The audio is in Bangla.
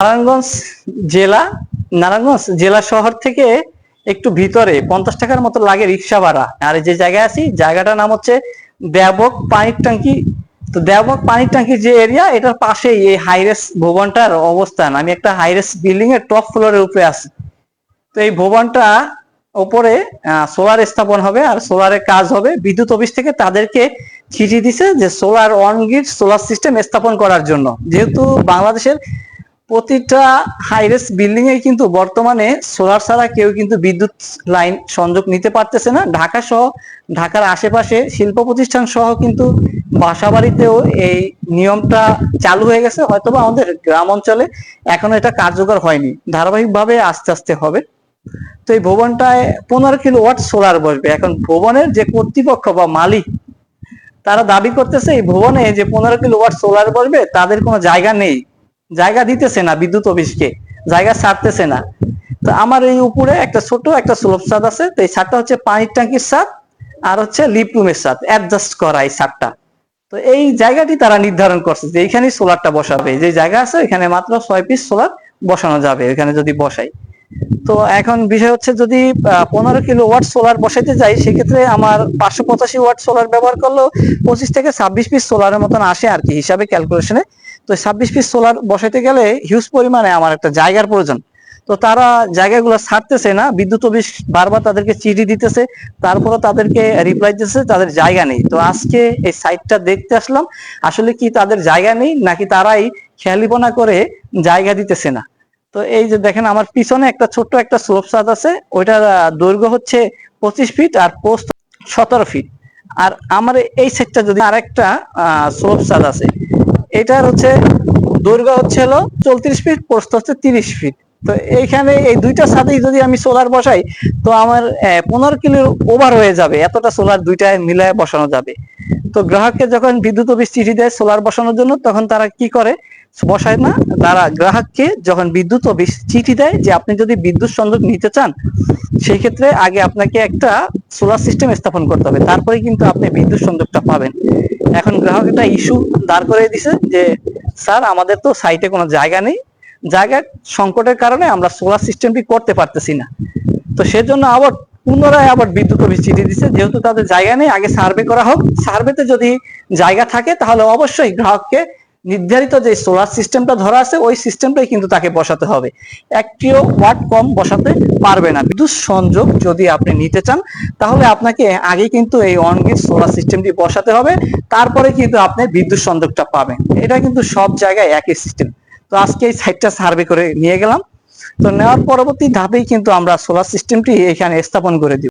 নারায়ণগঞ্জ জেলা নারায়ণগঞ্জ জেলা শহর থেকে একটু ভিতরে, পঞ্চাশ টাকার মতো লাগে রিক্সা ভাড়া। আর যে জায়গায় আছি, জায়গাটার নাম হচ্ছে দেবক পানির ট্যাঙ্কি। তো দেবক পানির ট্যাঙ্কির যে এরিয়া এটার পাশেই এই হাইরেস ভবনটার অবস্থান। আমি একটা হাইরেস বিল্ডিং এর টপ ফ্লোরের উপরে আছি। তো এই ভবনটা ওপরে সোলার স্থাপন হবে আর সোলারের কাজ হবে। বিদ্যুৎ অফিস থেকে তাদেরকে চিঠি দিছে যে solar on grid solar system স্থাপন করার জন্য। যেহেতু বাংলাদেশের প্রতিটা হাইরেস বিল্ডিং এ কিন্তু বর্তমানে সোলার ছাড়া কেউ কিন্তু বিদ্যুৎ লাইন সংযোগ নিতে পারতেছে না। ঢাকা সহ, ঢাকার আশেপাশে শিল্প প্রতিষ্ঠান সহ কিন্তু বাসা বাড়িতেও এই নিয়মটা চালু হয়ে গেছে। হয়তোবা আমাদের গ্রাম অঞ্চলে এখনও এটা কার্যকর হয়নি। ধারাবাহিকভাবে আস্তে আস্তে হবে। তো এই ভবনটায় পনেরো কিলো ওয়াট সোলার বসবে। এখন ভবনের যে কর্তৃপক্ষ বা মালিক, তারা দাবি করতেছে এই ভবনে যে পনেরো কিলো ওয়াট সোলার বসবে, তাদের কোনো জায়গা নেই। জায়গা দিতেছে না বিদ্যুৎ অফিসকে, জায়গা ছাড়তেছে না। তো আমার এই উপরে একটা ছোট একটা স্লোপ ছাদ আছে, তো এই ছাদটা হচ্ছে পানির ট্যাঙ্কির ছাদ আর হচ্ছে লিপ রুমের ছাদ অ্যাডজাস্ট করা এই ছাদটা। তো এই জায়গাটি তারা নির্ধারণ করছে যে এইখানেই সোলারটা বসাবে, যে জায়গা আছে এখানে মাত্র ছয় পিস সোলার বসানো যাবে এখানে যদি বসাই। তো এখন বিষয় হচ্ছে যদি পনেরো কিলো ওয়াট সোলার বসাইতে যাই, সেক্ষেত্রে আমার পাঁচশো পঁচাশি ওয়াট সোলার ব্যবহার করলেও পঁচিশ থেকে ছাব্বিশ পিস সোলারের মতন আসে আর কি, হিসাবে ক্যালকুলেশনে তো ছাব্বিশ পিস সোলার বসাইতে গেলে হিউজ পরিমাণে আমার একটা জায়গার প্রয়োজন। তো তারা জায়গাগুলো ছাড়তেছে না, বিদ্যুৎ অফিস বারবার তাদেরকে চিঠি দিতেছে তারপরে তাদেরকে রিপ্লাই দিতেছে, তাদের জায়গা নেই। তো আজকে এই সাইটটা দেখতে আসলাম, আসলে কি তাদের জায়গা নেই, নাকি তারাই খেয়ালিপনা করে জায়গা দিতেছে না? তো এই যে দেখেন, আমার পিছনে একটা ছোট্ট একটা স্লোপ ছাদ আছে, ওইটার দৈর্ঘ্য হচ্ছে পঁচিশ ফিট আর পোস্ট সতেরো ফিট আর আমার এই সেটটা যদি আরেকটা স্লোপ ছাদ আছে এটার হচ্ছে দৈর্ঘ্য হচ্ছে হলো চৌত্রিশ ফিট পোস্ট হচ্ছে তিরিশ ফিট তো এইখানে এই দুইটা ছাদেই যদি আমি সোলার বসাই, তো আমার পনেরো কিলোর ওভার হয়ে যাবে। এতটা সোলার দুইটায় মিলায় বসানো যাবে। তো গ্রাহককে যখন বিদ্যুৎ অফিস চিঠি দেয় সোলার বসানোর জন্য, তখন তারা কি করে? বসায় না, তারা গ্রাহককে যখন বিদ্যুৎ অফিস চিঠি দেয় যে আপনি যদি বিদ্যুৎ সংযোগ নিতে চান সেই ক্ষেত্রে আগে আপনাকে একটা সোলার সিস্টেম স্থাপন করতে হবে। তারপরে কিন্তু আপনি বিদ্যুৎ সংযোগটা পাবেন। এখন গ্রাহক একটা ইস্যু দাঁড় করে দিছে যে, স্যার, আমাদের তো সাইটে কোনো জায়গা নেই। জায়গার সংকটের কারণে আমরা সোলার সিস্টেমটি করতে পারতেছি না। তো সেজন্য আবার পুনরায় আবার বিদ্যুৎ অফিস চিঠি দিচ্ছে যেহেতু তাদের জায়গা নেই, আগে সার্ভে করা হোক। সার্ভেতে যদি জায়গা থাকে, তাহলে অবশ্যই গ্রাহককে নির্ধারিত যে সোলার সিস্টেমটা ধরা আছে, ওই সিস্টেমটাই কিন্তু তাকে বসাতে হবে। একটিও ওয়াট কম বসাতে পারবে না। বিদ্যুৎ সংযোগ যদি আপনি নিতে চান, তাহলে আপনাকে আগে কিন্তু এই অনগ্রিড সোলার সিস্টেমটি বসাতে হবে। তারপরে কিন্তু আপনি বিদ্যুৎ সংযোগটা পাবেন। এটা কিন্তু সব জায়গায় একই সিস্টেম তো আজকে এই সাইটটা সার্ভে করে নিয়ে গেলাম। তো নেওয়ার পরবর্তী ধাপেই কিন্তু আমরা সোলার সিস্টেমটি এখানে স্থাপন করে দিব।